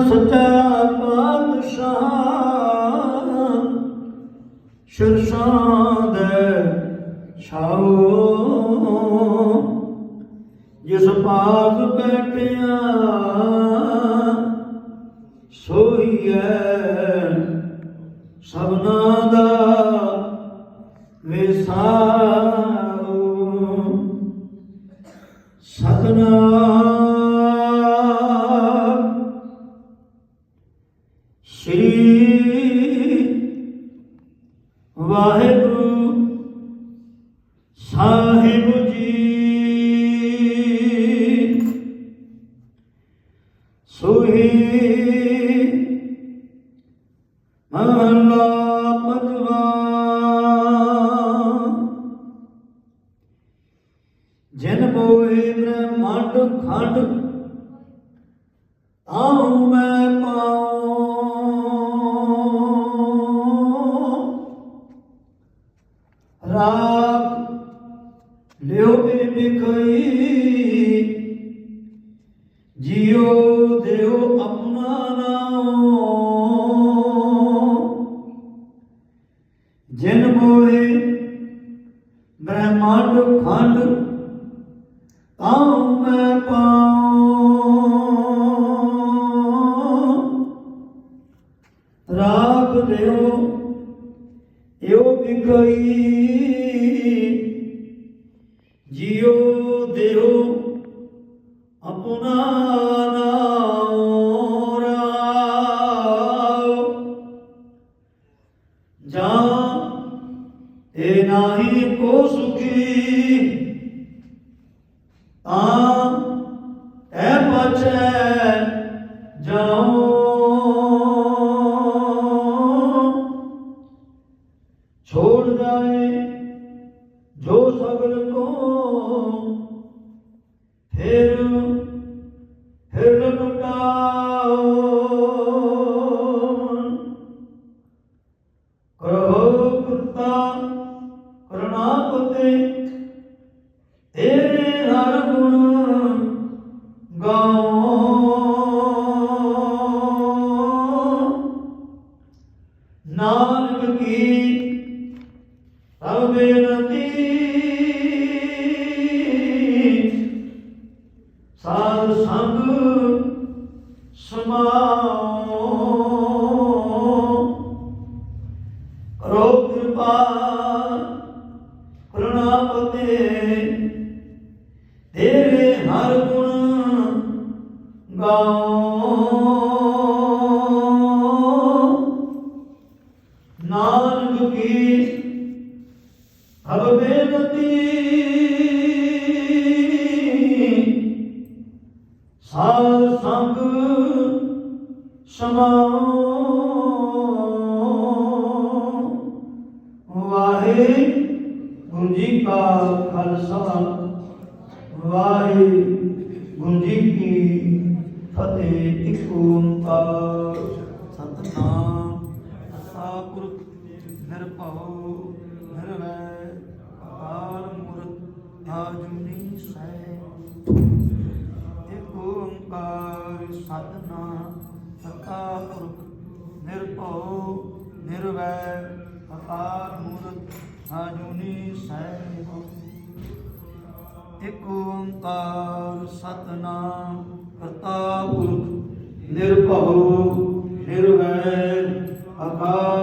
ਸੱਚਾ ਪਾਤਸ਼ਾਹ ਸ਼ਰਸ਼ਾਦ ਛਾਓ ਜਿਸ ਪਾਸ ਬੈਠਿਆ ਸੋਈ ਹੈ ਸਭਨਾ ਦਾ ਵਿਸਾਰੋ ਸਤਨਾਮ ਸ੍ਰੀ ਵਾਹਿਗੁਰੂ ਸਾਹਿਬ ਜੀ। ਸੋਹੀ ਮਹਲਾ ਪੰਜਵਾ। ਜਿਨ ਬੋਏ ਬ੍ਰਹਮੰਡ ਖੰਡ ਆਉ ਮੈਂ ਪਾਉ ਜਿਉ ਦਿਓ ਆਪਣਾ ਨਾਮ। ਜਿਨ ਮੋਏ ਬ੍ਰਹਮੰਡ ਖੰਡ ਆਉ ਮੈਂ ਪਾਉ। ਰਾਗ ਦਿਓ ਇਉ ਕੋਈ ਜਿਉ ਦਿਓ ਆਪਣਾ ਨਾਮ ਰਾਉ ਜਾਂ ਤੇ ਨਾਹੀ ਕੋ ਸੁਖੀ, ਤਾਂ ਐ ਬਚੈ ਜਾਉ। ਛੋੜ ਜਾਏ ਜੋ ਸਗਲ ਫਿਰ ਫਿਰ ਲੁਟਾਓ। ਕਰੋ ਕੁਰਤਾ ਕਰੁਣਾਪਤੇ ਤੇਰੇ ਹਰ ਗੁਣ ਗਾਉ। ਨਾਨਕ ਕੀ ਸਭ ਬੇਨਤੀ ਸਮਾਓ। ਕਰੋ ਕਿਰਪਾ ਕਰੁਣਾਪਤੇ ਤੇਰੇ ਹਰ ਗੁਣ ਗਾਉ ਨਾਨਕ ਕੀ ਅਬ ਬੇਨਤੀ ਸਮਾਉ ਵਾਹਿਗੁਰੂ ਜੀ ਕਾ ਖਾਲਸਾ ਵਾਹਿਗੁਰੂ ਜੀ ਕੀ ਫਤਿਹ, ਇੱਕ ਓੰਕਾਰ। ਸਤਨਾਮ ਸਤਿਗੁਰ ਨਿਰਭਉ ਨਿਰਵੈਰ ਅਕਾਲ ਮੂਰਤ ਆਜੂਨੀ ਸੈ ਇੱਕ ਓੰਕਾਰ, ਸਤਨਾਮ ਸਤਿਗੁਰ ਨਿਰਭਉ ਨਿਰਵੈਰ ਅਕਾਲ ਮੂਰਤ ਆਜੂਨੀ ਸੈ ਇਕ ਓੰਕਾਰ ਸਤਨਾਮ ਕਰਤਾ ਪੁਰਖ ਨਿਰਭਉ ਨਿਰਵੈਰ ਅਕਾਲ